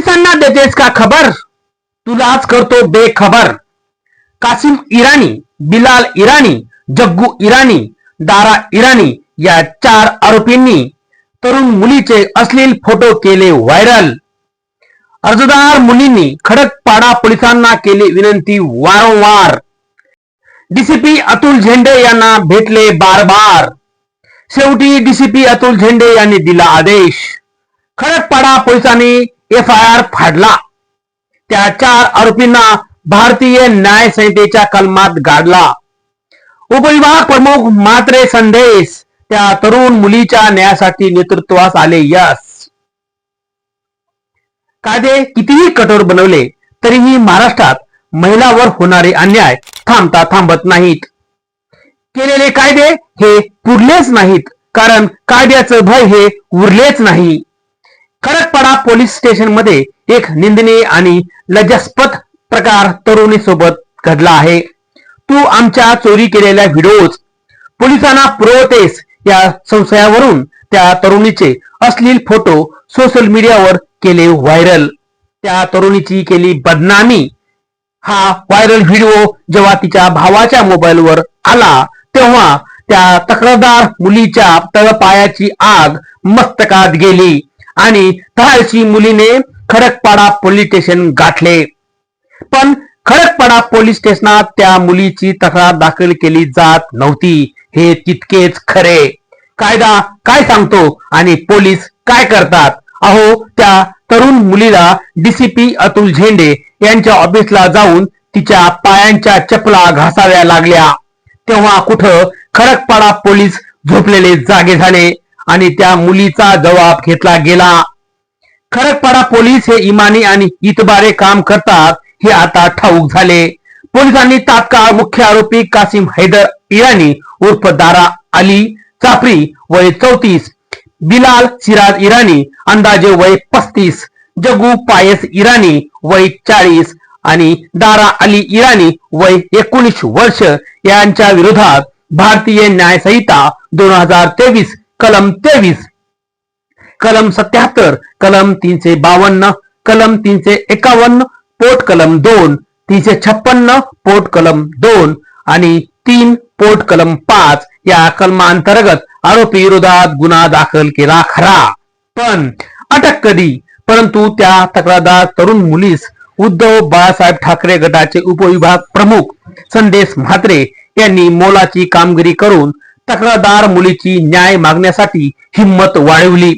पोलिसांना देतेस का खबर? तुलाच करतो बेखबर. कासिम इराणी बिलाल इराणी जग्गू इराणी दारा इराणी या चार आरोपींनी तरुण मुलीचे अश्लील फोटो केले व्हायरल. अर्जदार मुलींनी खडकपाडा पोलिसांना केली विनंती वारंवार. डीसीपी अतुल झेंडे यांना भेटले बार बार शेवटी डीसीपी अतुल झेंडे यांनी दिला आदेश. खडकपाडा पोलिसांनी एफ आय आर फाडला. त्या चार आरोपींना भारतीय न्याय संहितेच्या कलमात गाडला. उपविभाग प्रमुख मात्रे संदेश त्या तरुण मुलीच्या न्यायासाठी नेतृत्वास आले यस कायदे कितीही कठोर बनवले तरीही महाराष्ट्रात महिलावर होणारे अन्याय थांबता थांबत नाहीत. केलेले कायदे हे पुरलेच नाहीत कारण कायद्याचं भय हे उरलेच नाही. खडकपाडा पोलीस स्टेशनमध्ये एक निंदनीय आणि लज्जास्पद प्रकार तरुणी सोबत घडला आहे. तू आमच्या चोरी केलेल्या व्हिडिओज पोलिसांना पुरवतेस या संशयावरून त्या तरुणीचे अश्लील फोटो सोशल मीडियावर केले व्हायरल. त्या तरुणीची केली बदनामी. हा व्हायरल व्हिडिओ जेव्हा तिच्या भावाच्या मोबाईलवर आला तेव्हा त्या तक्रारदार मुलीच्या तळपायाची आग मस्तकात गेली. आणि धाडशी मुलीने खडकपाडा पोलीस स्टेशन गाठले. पण खडकपाडा पोलीस स्टेशनात त्या मुलीची तक्रार दाखल केली जात नव्हती. हे तितकेच खरे. कायदा काय सांगतो आणि पोलीस काय करतात? अहो त्या तरुण मुलीला डीसीपी अतुल झेंडे यांच्या ऑफिसला जाऊन तिच्या पायांच्या चपला घासाव्या लागल्या. तेव्हा कुठं खडकपाडा पोलीस झोपलेले जागे झाले. आणि त्या मुलीचा जबाब घेतला गेला. खडकपाडा पोलीस हे इमानी आणि इतबारे काम करतात हे आता ठाऊक झाले. पोलिसांनी तात्काळ मुख्य आरोपी कासिम हैदर इराणी उर्फ दारा अली चापरी वय चौतीस बिलाल सिराज इराणी अंदाजे वय पस्तीस जगू पायस इराणी वय चाळीस आणि दारा अली इराणी वय एकोणीस वर्ष यांच्या विरोधात भारतीय न्यायसंहिता दोन हजार तेवीस कलम तेवीस कलम सत्याहत्तर कलम तीनशे बावन्न कलम तीनशे एकावन्न पोट कलम दोन तीनशे छप्पन्न पोट कलम दोन आणि तीन पोट कलम पाच या कलमांतर्गत आरोपी विरोधात गुन्हा दाखल केला खरा. पण अटक कधी? परंतु त्या तक्रारदार तरुण मुलीस उद्धव बाळासाहेब ठाकरे गटाचे उपविभाग प्रमुख संदेश म्हात्रे यांनी मोलाची कामगिरी करून तक्रारदार मुलीची न्याय मागण्यासाठी हिंमत वाढवली.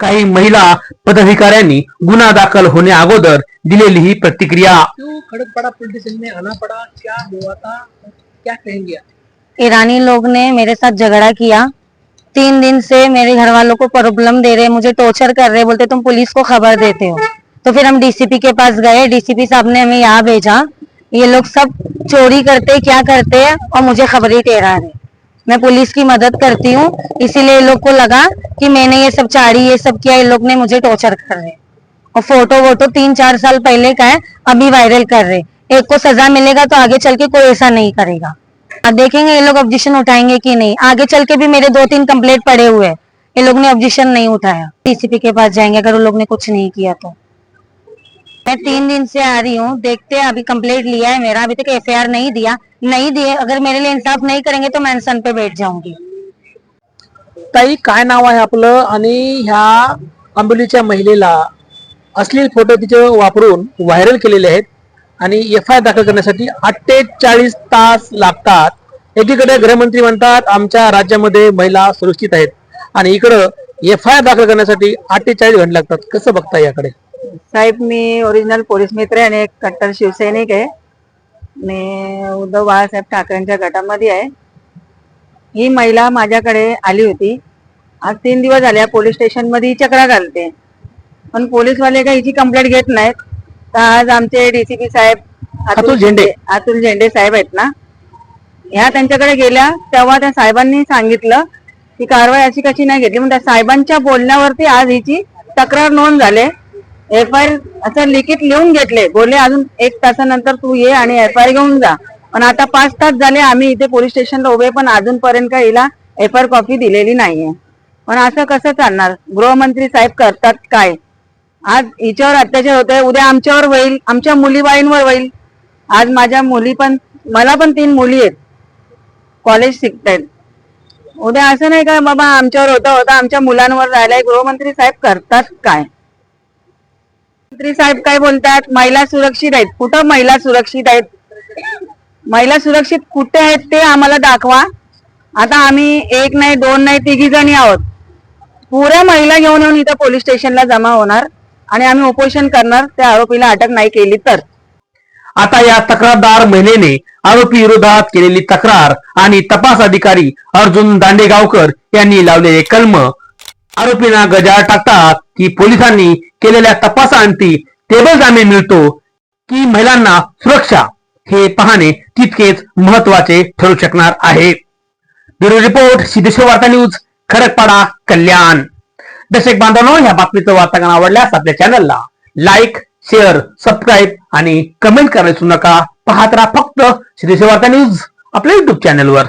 काही महिला पदाधिकाऱ्यांनी गुन्हा दाखल होण्या अगोदर दिलेली ही प्रतिक्रिया. क्यों खड़गपाड़ा पुलिस स्टेशन में आना पड़ा क्या हुआ था क्या कहेंगे ईरानी लोग ने मेरे साथ झगड़ा किया। तीन दिन से मेरे घर वालों को प्रॉब्लम दे रहे मुझे टॉर्चर कर रहे बोलते तुम पुलिस को खबर देते हो। तो फिर हम डीसीपी के पास गए डीसीपी साहब ने हमें यहाँ भेजा। ये लोग सब चोरी करते क्या करते हैं और मुझे खबरी ठहरा रहे मैं पुलिस की मदद करती हूँ, इसीलिए लोग को लगा कि मैंने ये सब चाड़ी ये सब किया ये लोग ने मुझे टॉर्चर कर रहे और फ़ोटो वोटो तीन चार साल पहले का है, अभी वायरल कर रहे एक को सजा मिलेगा तो आगे चल के कोई ऐसा नहीं करेगा। अब देखेंगे ये लोग ऑब्जेक्शन उठाएँगे कि नहीं। आगे चल के भी मेरे दो तीन कंप्लेंट पड़े हुए हैं। ये लोग ने ऑब्जेक्शन नहीं उठाया। डीसीपी के पास जाएँगे, अगर वो लोग ने कुछ नहीं किया तो। मैं तीन दिन से आ रही हूँ देखते हैं अभी कंप्लेंट लिया है मेरा अभी तक एफ नहीं दिया। नहीं दिए अगर मेरे लिए इंसाफ नहीं करेंगे तो मैं सन पे बैठ जाऊंगी। ताई काय नाव आहे आपलं? आणि ह्या आंबोलीच्या महिलेला अश्लील फोटो तिचे वापरून व्हायरल केलेले आहेत आणि एफ आय दाखल करण्यासाठी अठ्ठेचाळीस तास लागतात. एकीकडे गृहमंत्री म्हणतात आमच्या राज्यामध्ये महिला सुरक्षित आहेत. आणि इकडं एफ आय दाखल करण्यासाठी अठ्ठेचाळीस घंटे लागतात. कसं बघता याकडे? साहेब मी ओरिजिनल पोलीस मित्र आहे आणि एक कट्टर शिवसैनिक आहे. मी उद्धव बाळासाहेब ठाकरेंच्या गटामध्ये आहे. ही महिला माझ्याकडे आली होती. आज तीन दिवस झाल्या पोलीस स्टेशनमध्ये ही चक्रा घालते. पण पोलीसवाले काही हिची कंप्लेंट घेत नाहीत. तर आज आमचे डीसीपी साहेब अतुल झेंडे. अतुल झेंडे साहेब आहेत ना? ह्या त्यांच्याकडे गेल्या तेव्हा त्या साहेबांनी सांगितलं की कारवाई अशी कशी नाही घेतली. त्या साहेबांच्या बोलण्यावरती आज हिची तक्रार नोंद झाले. एफ आय आर असं लिखित लिहून घेतले. बोलले अजून एक तासानंतर तू ये आणि एफ आय आर घेऊन जा. पण आता पाच तास झाले आम्ही इथे पोलीस स्टेशनला उभे पण अजूनपर्यंत काही हिला एफ आय आर कॉपी दिलेली नाहीये. पण असं कसं चालणार? गृहमंत्री साहेब करतात काय? आज हिच्यावर अत्याचार होत आहे उद्या आमच्यावर होईल आमच्या मुलीबाईंवर होईल. आज माझ्या मुली पण मला पण तीन मुली आहेत. कॉलेज शिकतायत. उद्या असं नाही का बाबा आमच्यावर होता होता आमच्या मुलांवर राहिलाय. गृहमंत्री साहेब करतात काय? मंत्री साहेब काय बोलतात? महिला सुरक्षित आहेत. कुठं महिला सुरक्षित आहेत? महिला सुरक्षित कुठे आहेत ते आम्हाला दाखवा. आता आम्ही एक नाही दोन नाही तिघी जणी आहोत. पुऱ्या महिला घेऊन येऊन इथं पोलीस स्टेशनला जमा होणार आणि आम्ही उपोषण करणार. त्या आरोपीला अटक नाही केली तर. आता या तक्रारदार महिलेने आरोपी विरोधात केलेली तक्रार आणि तपास अधिकारी अर्जुन दांडेगावकर यांनी लावलेले कलम आरोपींना गजाळ टाकतात. की पोलिसांनी केलेल्या तपासाअंती टेबल जामीन मिळतो की महिलांना सुरक्षा हे पाहणे तितकेच महत्त्वाचे ठरू शकणार आहे. ब्युरो रिपोर्ट सिद्धेश्वर वार्ता न्यूज खडकपाडा कल्याण. दर्शक बांधवांनो या बातमीचं वार्तांकन आवडल्यास आपल्या चॅनलला लाईक शेअर सबस्क्राईब आणि कमेंट करायला विसरू नका. पाहत राहा फक्त सिद्धेश्वर वार्ता न्यूज आपल्या युट्यूब चॅनलवर